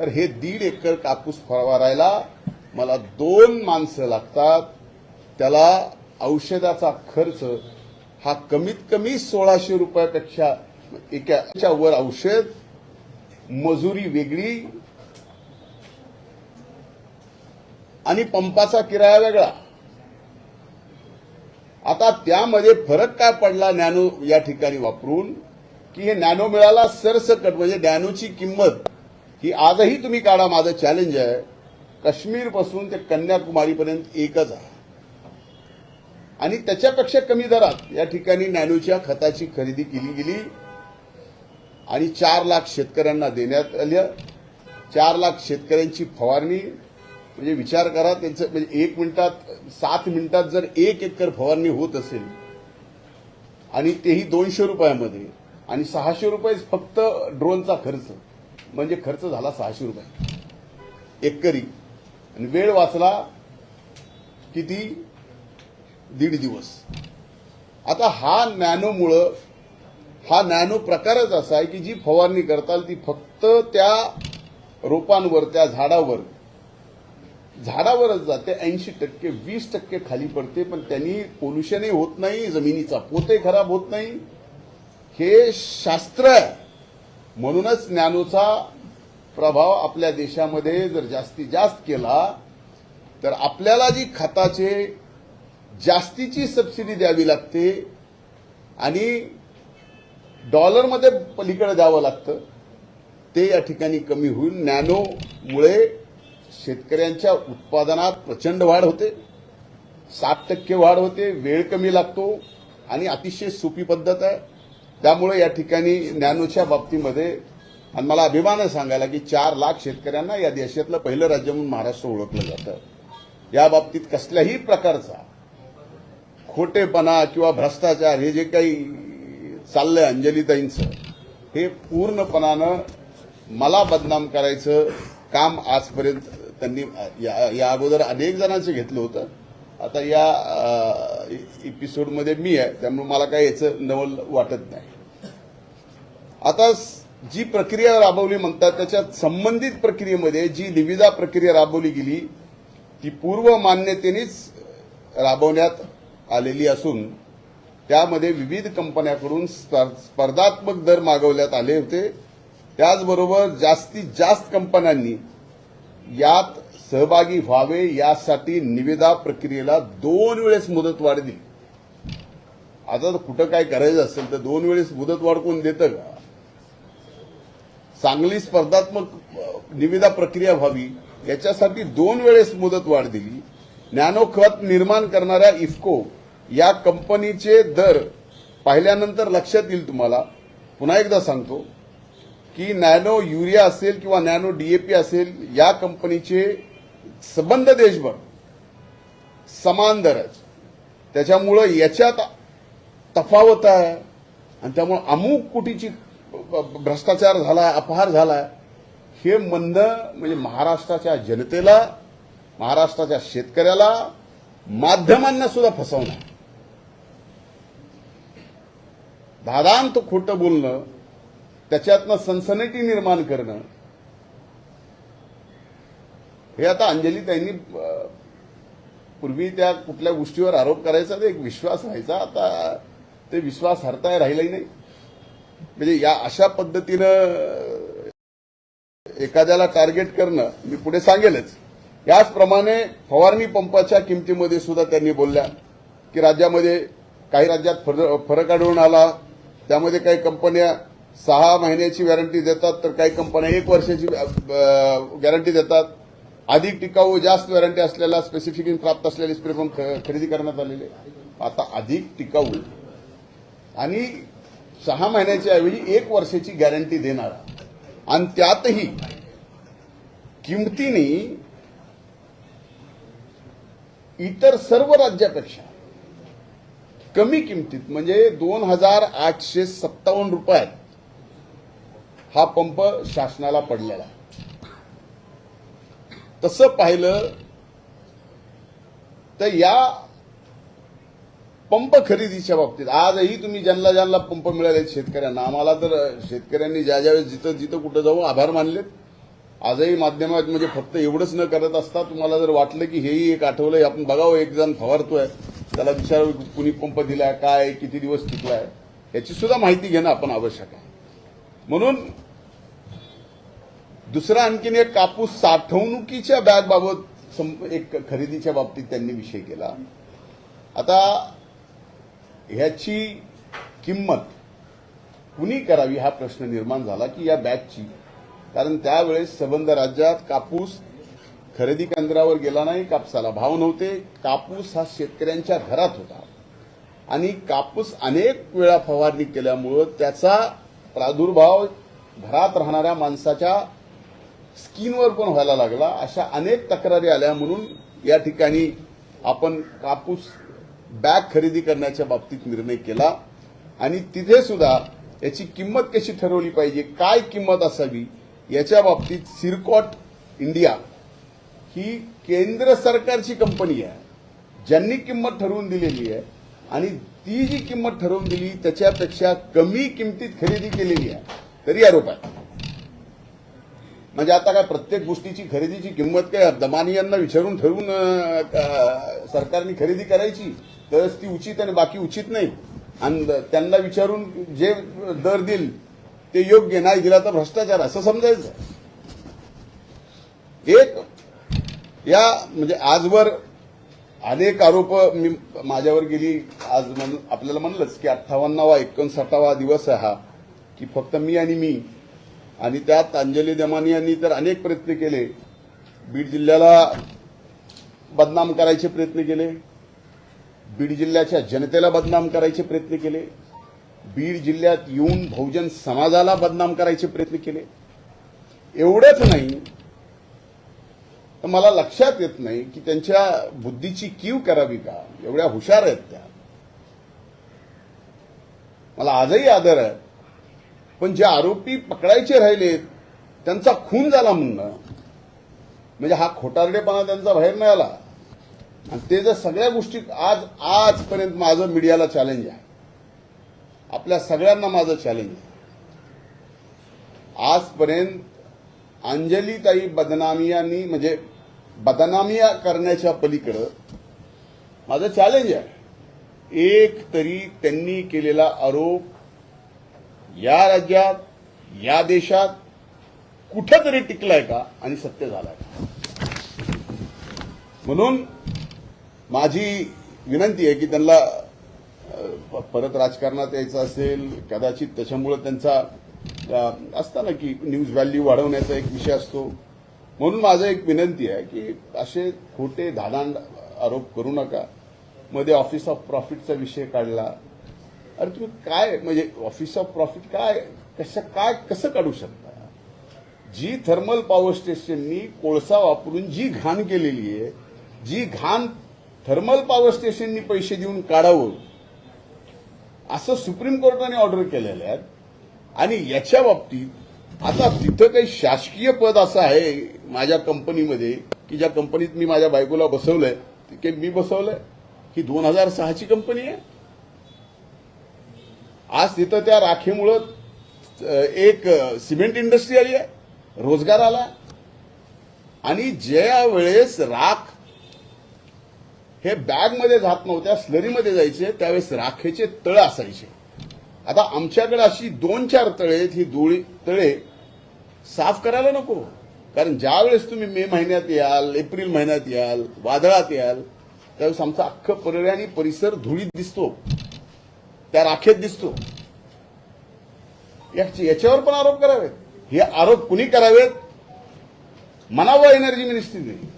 तर हे दीड एकर कापूस फवारायला मला दोन माणसं लागतात. त्याला औषधाचा खर्च हा कमीत कमी सोळाशे रुपयापेक्षा एकाच्या वर औषध मजुरी वेगळी आणि पंपाचा किराया वेगळा. आता त्यामध्ये फरक काय पडला नॅनो या ठिकाणी वापरून? की हे नॅनो मिळाला सरसकट म्हणजे नॅनोची किंमत ही आजही तुम्ही काढा माझं चॅलेंज आहे. काश्मीरपासून ते कन्याकुमारीपर्यंत एकच आहे. आणि त्याच्यापेक्षा कमी दरात या ठिकाणी नॅनोच्या खताची खरेदी केली गेली. आणि चार लाख शेतकऱ्यांना देण्यात आल्या चार लाख शेतकऱ्यांची फवारणी. म्हणजे विचार करा त्यांचं म्हणजे एक मिनिटात सात मिनिटात जर एक एकर फवारणी होत असेल आणि तेही दोनशे रुपयामध्ये आणि सहाशे रुपये फक्त ड्रोनचा खर्च. म्हणजे खर्च झाला सहाशे रुपये. एकरी. आणि वेळ वाचला किती? दीड दिवस. आता हा नॅनोमुळं हा नॅनो प्रकारच असा आहे की जी फवारणी करताल ती फक्त त्या रोपांवर त्या झाडावर. झाडावरच जाते ऐंशी टक्के वीस टक्के खाली पडते पण त्यांनी पोल्युशनही होत नाही जमिनीचा पोतही खराब होत नाही. हे शास्त्र आहे. म्हणूनच नॅनोचा प्रभाव आपल्या देशामध्ये जर जास्तीत जास्त केला तर आपल्याला जी खताचे जास्तीची सबसिडी द्यावी लागते आणि डॉलरमध्ये पलीकडे द्यावं लागतं ते या ठिकाणी कमी होईल. नॅनोमुळे शेतकऱ्यांच्या उत्पादनात प्रचंड वाढ होते सात टक्के वाढ होते वेळ कमी लागतो आणि अतिशय सोपी पद्धत आहे. त्यामुळे या ठिकाणी नॅनोच्या बाबतीमध्ये आणि मला अभिमान सांगायला की चार लाख शेतकऱ्यांना या देशातलं पहिलं राज्य म्हणून महाराष्ट्र ओळखलं जातं. या बाबतीत कसल्याही प्रकारचा खोटेपणा किंवा भ्रष्टाचार हे जे काही चाललंय अंजलीताईंचं हे पूर्णपणानं मला बदनाम करायचं काम आजपर्यंत त्यांनी या या अगोदर अनेक जणांचं घेतलं होतं. आता या एपिसोडमध्ये मी आहे त्यामुळे मला काही याचं नवल वाटत नाही. आता जी प्रक्रिया राबवली म्हणतात त्याच्यात संबंधित प्रक्रियेमध्ये जी निविदा प्रक्रिया राबवली गेली ती पूर्व मान्यतेनेच राबवण्यात आलेली असून त्यामध्ये विविध कंपन्याकडून स्पर्धात्मक दर मागवण्यात आले होते. त्याचबरोबर जास्तीत जास्त कंपन्यांनी यात सहभागी व्हावे यासाठी निविदा प्रक्रियेला दोन वेळेस मुदतवाढ दिली. आता कुठं काय करायचं असेल तर दोन वेळेस मुदतवाढ कोण देतं? का चांगली स्पर्धात्मक निविदा प्रक्रिया व्हावी याच्यासाठी दोन वेळेस मुदत वाढ दिली. नॅनो खत निर्माण करणाऱ्या इफ्को या कंपनीचे दर पाहिल्यानंतर लक्षात येईल तुम्हाला. पुन्हा एकदा सांगतो की नॅनो युरिया असेल किंवा नॅनो डीएपी असेल या कंपनीचे संबंध देशभर समान दर आहे त्याच्यामुळं याच्यात तफावत आहे आणि त्यामुळं अमुक कुटीची भ्रष्टाचार झाला अपहार झालाय हे मंद म्हणजे महाराष्ट्राच्या जनतेला महाराष्ट्राच्या शेतकऱ्याला माध्यमांना सुद्धा फसवणं दादांत धादांत खोटं बोलणं त्याच्यातनं सनसनेटी निर्माण करणं हे आता अंजली त्यांनी पूर्वी त्या कुठल्या गोष्टीवर आरोप करायचा ते एक विश्वास राहायचा. आता ते विश्वास हरताय राहिलाही नाही. म्हणजे या अशा पद्धतीनं एखाद्याला टार्गेट करणं मी पुढे सांगेलच. याचप्रमाणे फवारणी पंपाच्या किमतीमध्ये सुद्धा त्यांनी बोलल्या की राज्यामध्ये काही राज्यात फर- फरक आढळून आला. त्यामध्ये काही कंपन्या सहा महिन्याची गॅरंटी देतात तर काही कंपन्या एक वर्षाची गॅरंटी देतात. अधिक टिकाऊ जास्त वॉरंटी असलेला स्पेसिफिकेशन प्राप्त असलेले स्प्रे पंप ख- खरेदी करण्यात आलेले. आता अधिक टिकाऊ. आणि सहा महिन्याच्या ऐवजी एक वर्षाची गॅरंटी देणारा. आणि त्यातही किमतीने इतर सर्व राज्यापेक्षा कमी किमतीत म्हणजे दोन हजार आठशे सत्तावन्न रुपयात हा पंप शासनाला पडलेला आहे. तसं पाहिलं तर या पंप खरेदीच्या बाबतीत. आजही तुम्ही ज्यांना ज्यांना पंप मिळाले शेतकऱ्यांना आम्हाला तर शेतकऱ्यांनी ज्या ज्यावेळेस जिथं जिथं कुठं जाऊ आभार मानलेत. आजही माध्यमात म्हणजे फक्त एवढंच न करत असता तुम्हाला जर वाटलं की हेही एक आठवलंय आपण बघावं एक जण फवारतोय त्याला विचारावं कुणी पंप दिलाय काय किती दिवस टिकलाय याची सुद्धा माहिती घेणं आपण आवश्यक आहे. म्हणून दुसरा आणखीन एक कापूस साठवणुकीच्या बॅगबाबत एक खरेदीच्या बाबतीत त्यांनी विषय केला. आता ह्याची किंमत कुणी करावी हा प्रश्न निर्माण झाला की या बॅगची कारण त्यावेळेस संबंध राज्यात कापूस खरेदी केंद्रावर गेला नाही कापसाला भाव नव्हते. कापूस हा शेतकऱ्यांच्या घरात होता. आणि कापूस अनेक वेळा फवारणी केल्यामुळं त्याचा प्रादुर्भाव घरात राहणाऱ्या माणसाच्या स्किनवर पण व्हायला लागला. अशा अनेक तक्रारी आल्या म्हणून या ठिकाणी आपण कापूस बॅग खरेदी करण्याच्या बाबतीत निर्णय केला आणि तिथे सुद्धा याची किंमत कशी ठरवली पाहिजे काय किंमत असावी याच्या बाबतीत सिरकॉट इंडिया ही केंद्र सरकारची कंपनी आहे ज्यांनी किंमत ठरवून दिलेली आहे आणि ती जी किंमत ठरवून दिली त्याच्यापेक्षा कमी किमतीत खरेदी केलेली आहे. तरी आरोप आहे. म्हणजे आता काय प्रत्येक गोष्टीची खरेदीची किंमत काय दमानियांना विचारून ठरवून सरकारने खरेदी करायची? तरच ती उचित आणि बाकी उचित नाही. आणि त्यांना विचारून जे दर देईल ते योग्य नाही दिला तर भ्रष्टाचार. असं समजायचं. एक या म्हणजे आजवर अनेक आरोप मी माझ्यावर गेली. आज म्हण आपल्याला म्हणलंच की अठ्ठावन्नावा एकोणसाठावा दिवस आहे हा की फक्त मी आणि मी. आणि त्यात अंजली दमानी यांनी तर अनेक प्रयत्न केले. बीड जिल्ह्याला बदनाम करायचे प्रयत्न केले. बीड जिल्ह्याच्या जनतेला बदनाम करायचे प्रयत्न केले. बीड जिल्ह्यात येऊन बहुजन समाजाला बदनाम करायचे प्रयत्न केले. एवढंच नाही तर मला लक्षात येत नाही की त्यांच्या बुद्धीची कीव करावी का? एवढ्या हुशार आहेत त्या. मला आजही आदर आहे. पण जे आरोपी पकडायचे राहिलेत त्यांचा खून झाला म्हणणं. म्हणजे हा खोटारडेपणा त्यांचा बाहेर नाही आला. आणि ते जर सगळ्या गोष्टी आज आजपर्यंत माझं मीडियाला चॅलेंज आहे. आपल्या सगळ्यांना माझं चॅलेंज आहे. आजपर्यंत अंजलीताई बदनामियांनी म्हणजे बदनामिया करण्याच्या पलीकडं माझं चॅलेंज आहे. एक तरी त्यांनी केलेला आरोप या राज्यात या देशात कुठंतरी टिकलाय का? आणि सत्य झालाय का? म्हणून माझी विनंती आहे की त्यांना परत राजकारणात यायचं असेल कदाचित त्याच्यामुळं त्यांचा असताना की न्यूज व्हॅल्यू वाढवण्याचा एक विषय असतो. म्हणून माझं एक विनंती आहे की असे खोटे धादांड आरोप करू नका. मध्ये ऑफिस ऑफ प्रॉफिटचा विषय काढला. अरे तुम्ही काय म्हणजे ऑफिस ऑफ प्रॉफिट काय कसं काय कसं काढू शकता? जी थर्मल पॉवर स्टेशननी कोळसा वापरून जी घाण केलेली आहे जी घाण थर्मल पॉवर स्टेशननी पैसे देऊन काढावं. असं सुप्रीम कोर्टाने ऑर्डर केलेलं आहे. आणि याच्या बाबतीत आता तिथं काही शासकीय पद असं आहे माझ्या कंपनीमध्ये की ज्या कंपनीत मी माझ्या बायकोला बसवलंय ती मी बसवलंय. ही दोन हजार सहाची कंपनी आहे. आज तिथं त्या राखेमुळं एक सिमेंट इंडस्ट्री आली आहे रोजगार आला. आणि ज्या वेळेस राख हे बॅगमध्ये जात नव्हत्या स्लरीमध्ये जायचे त्यावेळेस राखेचे तळ असायचे. आता आमच्याकडे अशी दोन चार तळे आहेत ही दोळी तळे साफ करायला नको. कारण ज्यावेळेस तुम्ही मे महिन्यात याल एप्रिल महिन्यात याल वादळात याल त्यावेळेस आमचा अख्खं पर्याय आणि परिसर धुळीत दिसतो. त्या राखेत दिसतो. याची- याच्यावर पण आरोप करावेत. हे आरोप कुणी करावेत? मनावं एनर्जी मिनिस्ट्रीने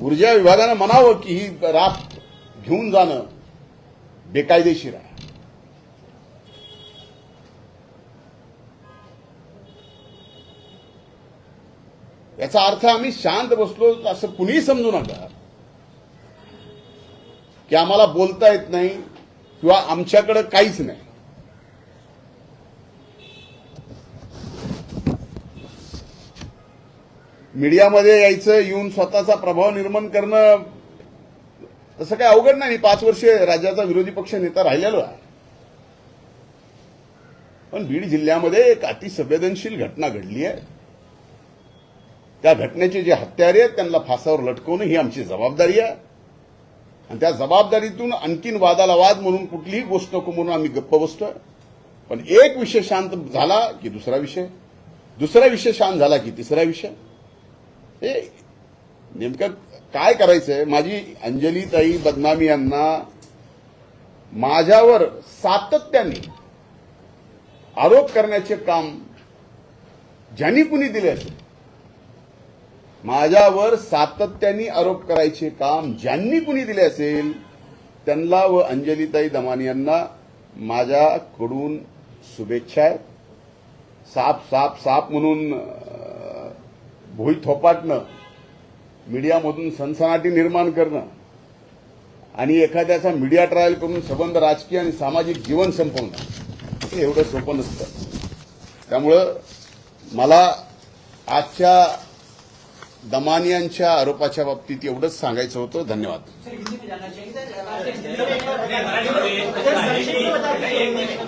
ऊर्जा विभागानं म्हणावं की ही राब घेऊन जाणं बेकायदेशीर आहे. याचा अर्थ आम्ही शांत बसलो असं कुणीही समजू नका. की आम्हाला बोलता येत नाही किंवा आमच्याकडं काहीच नाही. मीडियामध्ये यायचं येऊन स्वतःचा प्रभाव निर्माण करणं तसं काही अवघड नाही. मी पाच वर्षे राज्याचा विरोधी पक्ष नेता राहिलेलो आहे. पण बीड जिल्ह्यामध्ये एक अतिसंवेदनशील घटना घडली आहे. त्या घटनेचे जे हत्यारे आहेत त्यांना फासावर लटकवणं ही आमची जबाबदारी आहे. आणि त्या जबाबदारीतून आणखीन वादाला वाद म्हणून कुठलीही गोष्ट नको म्हणून आम्ही गप्प बसतोय. पण एक विषय शांत झाला की दुसरा विषय. दुसरा विषय शांत झाला की तिसरा विषय. हे नेमकं काय करायचंय? माझी अंजलीताई बदनामी यांना माझ्यावर सातत्याने आरोप करण्याचे काम ज्यांनी कुणी दिले असेल माझ्यावर सातत्याने आरोप करायचे काम ज्यांनी कुणी दिले असेल त्यांना व अंजलीताई दमानी यांना माझ्याकडून शुभेच्छा आहेत. साप साप साप म्हणून भोई थोपाटणं मीडियामधून सनसनाटी निर्माण करणं आणि एखाद्याचा मीडिया ट्रायल करून संबंध राजकीय आणि सामाजिक जीवन संपवणं हे एवढं सोपं नसतं. त्यामुळं मला आजच्या दमानियांच्या आरोपाच्या बाबतीत एवढंच सांगायचं होतं. धन्यवाद.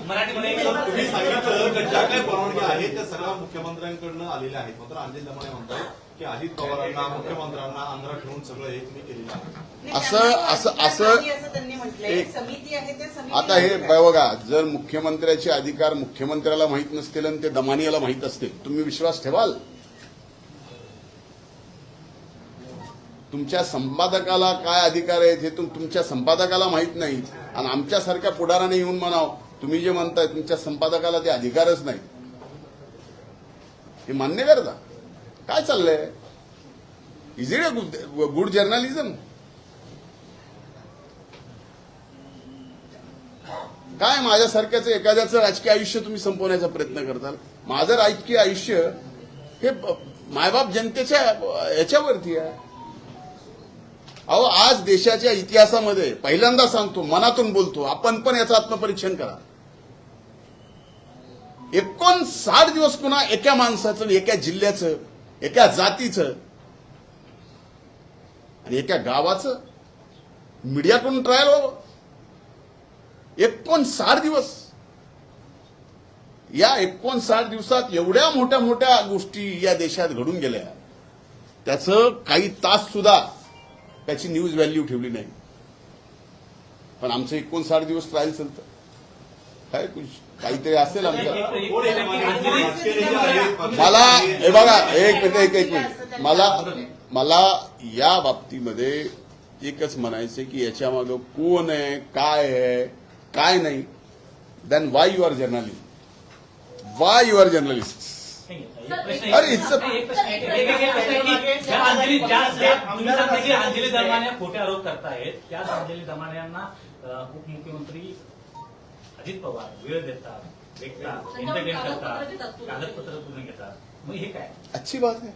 मराठीमध्ये एक शब्द तुम्ही सांगितलं की ज्या काही परवानगी आहेत त्या सर्व मुख्यमंत्र्यांकडनं आलेल्या आहेत मात्र दमाने म्हणतात की अजित पवारांना मुख्यमंत्र्यांना आंध्रा ठेवून सगळं हे तुम्ही केलेलं आहे असं- असं- असं- असं त्यांनी म्हटलंय. एक- समिती आहे त्या समिती आता हे बघा जर मुख्यमंत्र्याचे अधिकार मुख्यमंत्र्याला माहीत नसतील आणि ते दमानियाला माहीत असतील तुम्ही विश्वास ठेवाल? तुमच्या संपादकाला काय अधिकार आहेत हे तुमच्या संपादकाला माहीत नाही. आणि आमच्यासारख्या पुढाराने येऊन म्हणाव तुम्ही जे म्हणताय तुमच्या संपादकाला ते अधिकारच नाही. हे मान्य करता? काय चाललंय? Is it a good journalism काय माझ्यासारख्याचं एखाद्याचं राजकीय आयुष्य तुम्ही संपवण्याचा प्रयत्न करताल? माझं राजकीय आयुष्य हे मायबाप जनतेच्या याच्यावरती आहे. अहो आज देशाच्या इतिहासामध्ये पहिल्यांदा सांगतो मनातून बोलतो आपण पण याचं आत्मपरीक्षण करा. एकोणसाठ दिवस पुन्हा एका माणसाचं एका जिल्ह्याचं एका जातीचं आणि एका गावाचं मीडियाकडून ट्रायल व्हावं. एकोणसाठ दिवस. या एकोणसाठ दिवसात एवढ्या मोठ्या मोठ्या गोष्टी या देशात घडून गेल्या. त्याचं काही तास सुद्धा त्याची न्यूज व्हॅल्यू ठेवली नाही. पण आमचं एकोणसाठ दिवस ट्रायल चालतं. काय काहीतरी असेल आमच्या मला हे बघा एक मिनिट एक एक मिनिट. मला मला या बाबतीमध्ये एकच म्हणायचं की याच्या मागं कोण आहे काय आहे काय नाही. Then why you are journalist why you are journalist अरे, it's a- तुम्ही सांगता की अंजली दरम्यान या खोटे आरोप करतायत त्याच अंजली दरम्यान यांना उपमुख्यमंत्री अजित पवार वेळ देतात भेटतात एंटरटेन करतात कागदपत्र पूर्ण घेतात. मग हे काय? अच्छी बात आहे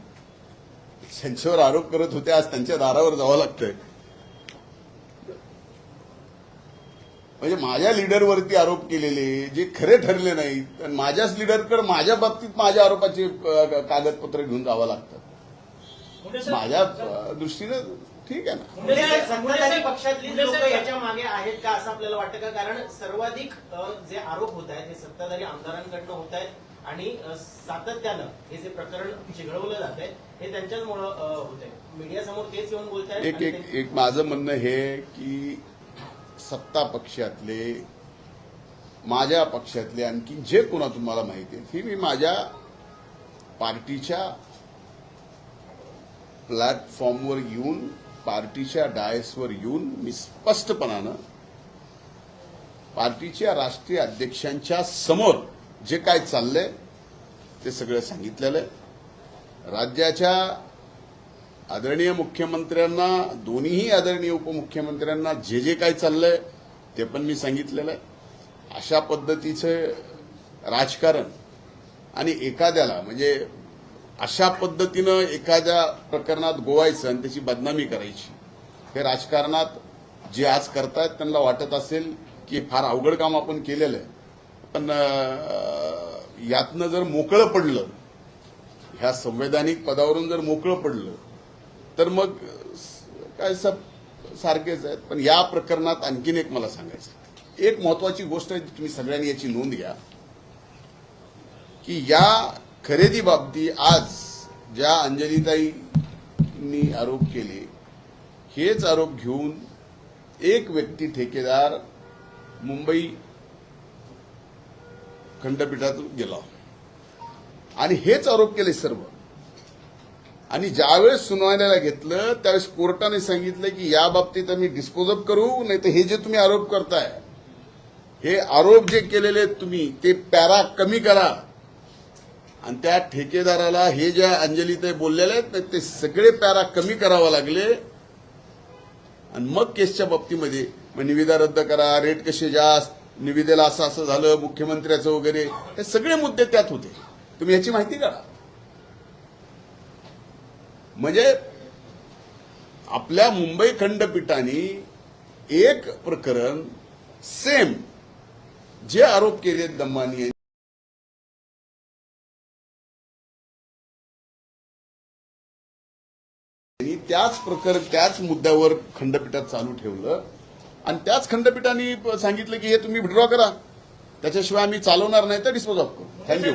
त्यांच्यावर आरोप करत होते आज त्यांच्या दारावर जावं लागतंय. म्हणजे माझ्या लीडरवरती आरोप केलेले जे खरे ठरले नाहीत आणि माझ्याच लीडरकडे माझ्या बाबतीत माझ्या आरोपाचे कागदपत्र घेऊन जावं लागतं. माझ्या दृष्टीनं ठीक आहे ना. सत्ताधारी पक्षातली लोक याच्या मागे आहेत का असं आपल्याला वाटतं का? कारण सर्वाधिक जे आरोप होत आहेत हे सत्ताधारी आमदारांकडनं होत आहेत आणि सातत्यानं हे जे प्रकरण चिघळवलं जात आहे हे त्यांच्याचमुळं होत आहे. मीडियासमोर तेच येऊन बोलत एक एक एक माझं म्हणणं हे की सत्ता पक्षातले माझ्या पक्षातले आणखी जे कोणा तुम्हाला माहिती आहे ही मी माझ्या पार्टीच्या प्लॅटफॉर्मवर येऊन पार्टीच्या डायसवर येऊन मी स्पष्टपणानं पार्टीच्या राष्ट्रीय अध्यक्षांच्या समोर जे काय चाललंय ते सगळं सांगितलेलं आहे. राज्याच्या आदरणीय मुख्यमंत्र्यांना दोन्हीही आदरणीय उपमुख्यमंत्र्यांना जे जे काय चाललंय ते पण मी सांगितलेलं आहे. अशा पद्धतीचं राजकारण आणि एखाद्याला म्हणजे अशा पद्धतीनं एखाद्या प्रकरणात गोवायचं आणि त्याची बदनामी करायची हे राजकारणात जे आज करतायत त्यांना वाटत असेल की फार अवघड काम आपण केलेलं आहे. पण यातनं जर मोकळं पडलं ह्या संवैधानिक पदावरून जर मोकळं पडलं तर मग काय सब सारखेच आहेत. पण या प्रकरणात आणखीन एक मला सांगायचं एक महत्वाची गोष्ट आहे तुम्ही सगळ्यांनी याची नोंद घ्या की या खरेदी बाबती आज ज्या अंजलीताईंनी आरोप केले हेच आरोप घेऊन एक व्यक्ती ठेकेदार मुंबई खंडपीठातून गेला. आणि हेच आरोप केले सर्व. आणि ज्यावेळेस सुनावण्याला घेतलं त्यावेळेस कोर्टाने सांगितलं की या बाबतीत आम्ही डिस्पोजअप करू नाही तर हे जे तुम्ही आरोप करताय हे आरोप जे केलेले आहेत तुम्ही ते पॅरा कमी करा. आणि त्या ठेकेदाराला हे ज्या ते बोललेले आहेत ना, ते सगळे पॅरा कमी करावा लागले. आणि मग केसच्या बाबतीमध्ये मग निविदा रद्द करा रेट कसे जास्त निविदेला असं असं झालं मुख्यमंत्र्याचं वगैरे हे सगळे मुद्दे त्यात होते. तुम्ही याची माहिती काढा. म्हणजे आपल्या मुंबई खंडपीठाने एक प्रकरण सेम जे आरोप केले दम्मानी यांनी. त्याच प्रकर त्याच मुद्द्यावर खंडपीठात चालू ठेवलं. आणि त्याच खंडपीठाने सांगितलं की हे तुम्ही विड्रॉ करा. त्याच्याशिवाय आम्ही चालवणार नाही तर डिस्पोज ऑफ करू. थँक्यू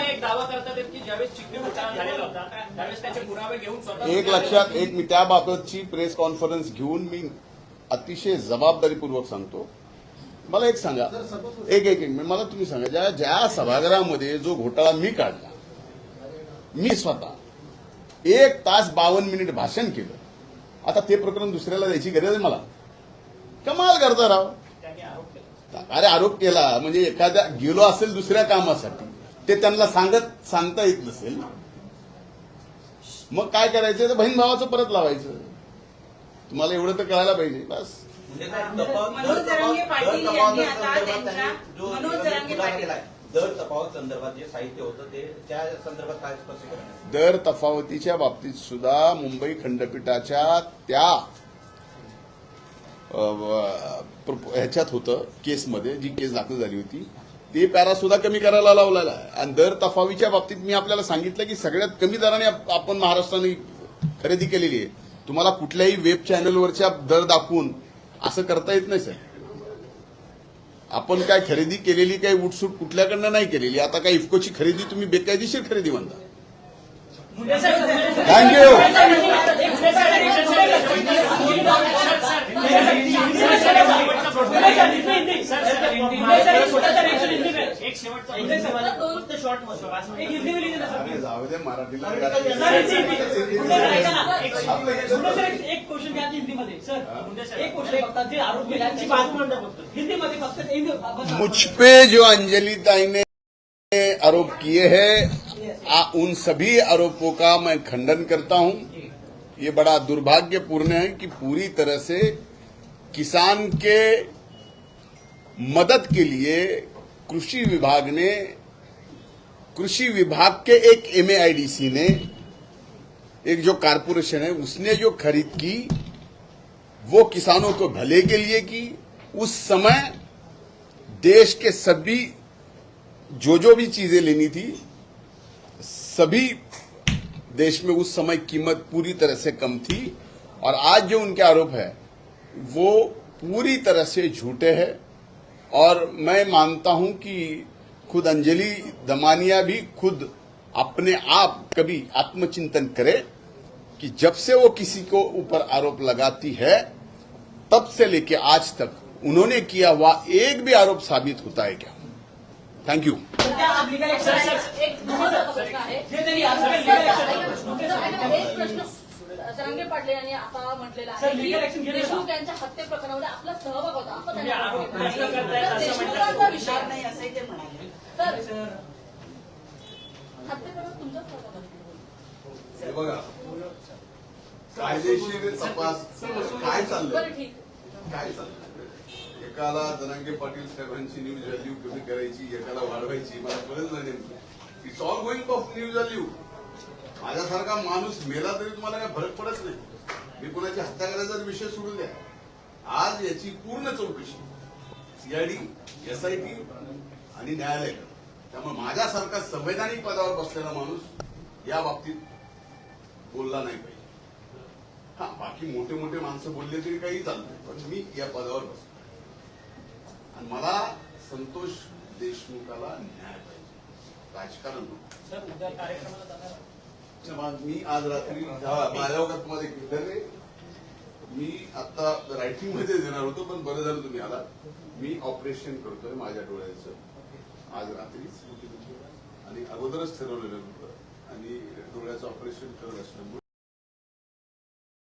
एक दावा करतात की ज्यावेळेस चिखली घोटाळा झालेला होता त्यावेळेस त्याचे पुरावे घेऊन स्वतः एक लक्षात एक मी त्याबाबतची प्रेस कॉन्फरन्स घेऊन मी अतिशय जबाबदारीपूर्वक सांगतो. मला एक सांगा एक एक एक मला तुम्ही सांगा ज्या ज्या सभागृहामध्ये जो घोटाळा मी काढला मी स्वतः एक तास बावन्न मिनिट भाषण केलं. आता ते प्रकरण दुसऱ्याला द्यायची गरज आहे मला. कमाल करता राव. त्यांनी आरोप केला अरे आरोप केला म्हणजे एखाद्या गेलो असेल दुसऱ्या कामासाठी ते त्यांना सांगत सांगता येत नसेल. मग काय करायचं? तर बहीण भावाचं परत लावायचं. तुम्हाला एवढं तर कळायला पाहिजे बस. मनोज जरांगे पाटील यांनी आता त्यांच्या मनोज जरांगे पाटील दर तफावत संदर्भात जे साहित्य होतं ते त्या संदर्भात काय स्पष्टीकरण दर तफावतीच्या बाबतीत सुद्धा मुंबई खंडपीठाच्या त्या ह्याच्यात होतं केसमध्ये जी केस दाखल झाली होती ते पॅरा सुद्धा कमी करायला लावलेला आहे. आणि दर तफावीच्या बाबतीत मी आपल्याला सांगितलं की सगळ्यात कमी दराने आपण महाराष्ट्राने खरेदी केलेली आहे. तुम्हाला कुठल्याही वेब चॅनलवरच्या दर दाखवून असं करता येत नाही सर. आपण काय खरेदी केलेली काही उठसूट कुठल्याकडनं नाही केलेली. आता काय इफकोची खरेदी तुम्ही बेकायदेशीर खरेदी म्हणता. थँक्यू मुझ पे जो अंजलि ताई ने आरोप किए हैं आ, उन सभी आरोपों का मैं खंडन करता हूँ। ये बड़ा दुर्भाग्यपूर्ण है कि पूरी तरह से किसान के मदद के लिए कृषि विभाग ने, कृषि विभाग के एक एमएआईडीसी ने, एक जो कारपोरेशन है, उसने जो खरीद की, वो किसानों को भले के लिए की, उस समय देश के सभी जो जो भी चीज़ें लेनी थी, सभी देश में उस समय कीमत पूरी तरह से कम थी। और आज जो उनके आरोप है वो पूरी तरह से झूठे हैं और मैं मानता हूँ कि खुद अंजलि दमानिया भी खुद अपने आप कभी आत्मचिंतन करे कि जब से वो किसी को ऊपर आरोप लगाती है तब से लेके आज तक उन्होंने किया हुआ एक भी आरोप साबित होता है क्या थैंक यू. एक प्रश्न त्यांनी जरांगे पाटील यांनी आता म्हटलेला आहे की? देशमुख यांच्या हत्ये प्रकरणामध्ये आपला सहभाग होता. त्यांनी तर असं म्हणतात. देशमुखांचा विषय नाही असंही ते म्हणाले. तर हत्ये प्रकरण. हे बघा. कायदेशीर तपास काय चाललंय? बरं ठीक काय चाललंय? एकाला जनांगे पाटील साहेबांची न्यूज व्हॅल्यू कमी करायची एकाला वाढवायची मला कळत नाही नेमकं. It's all going of news value माझ्यासारखा माणूस मेला तरी तुम्हाला काय फरक पडत नाही. मी कोणाची हत्या करायचा विषय सोडून द्या आज याची पूर्ण चौकशी सीआयडी एसआयटी आणि न्यायालय. त्यामुळे माझ्यासारखा संवैधानिक पदावर बसलेला माणूस या बाबतीत बोलला नाही पाहिजे. हा बाकी मोठे मोठे माणसं बोलले तरी काही चालतं पण मी या पदावर बसतो आणि मला संतोष देशमुखाला न्याय पाहिजे. राजकारण. मी आज रात्री माझ्या माझ्या वगैरे एक किती मी आता रायटिंगमध्ये देणार होतो पण बरं झालं तुम्ही आला मी ऑपरेशन करतोय माझ्या डोळ्याचं. आज रात्रीच आणि अगोदरच ठरवलेलं होतं. आणि डोळ्याचं ऑपरेशन करत असल्यामुळे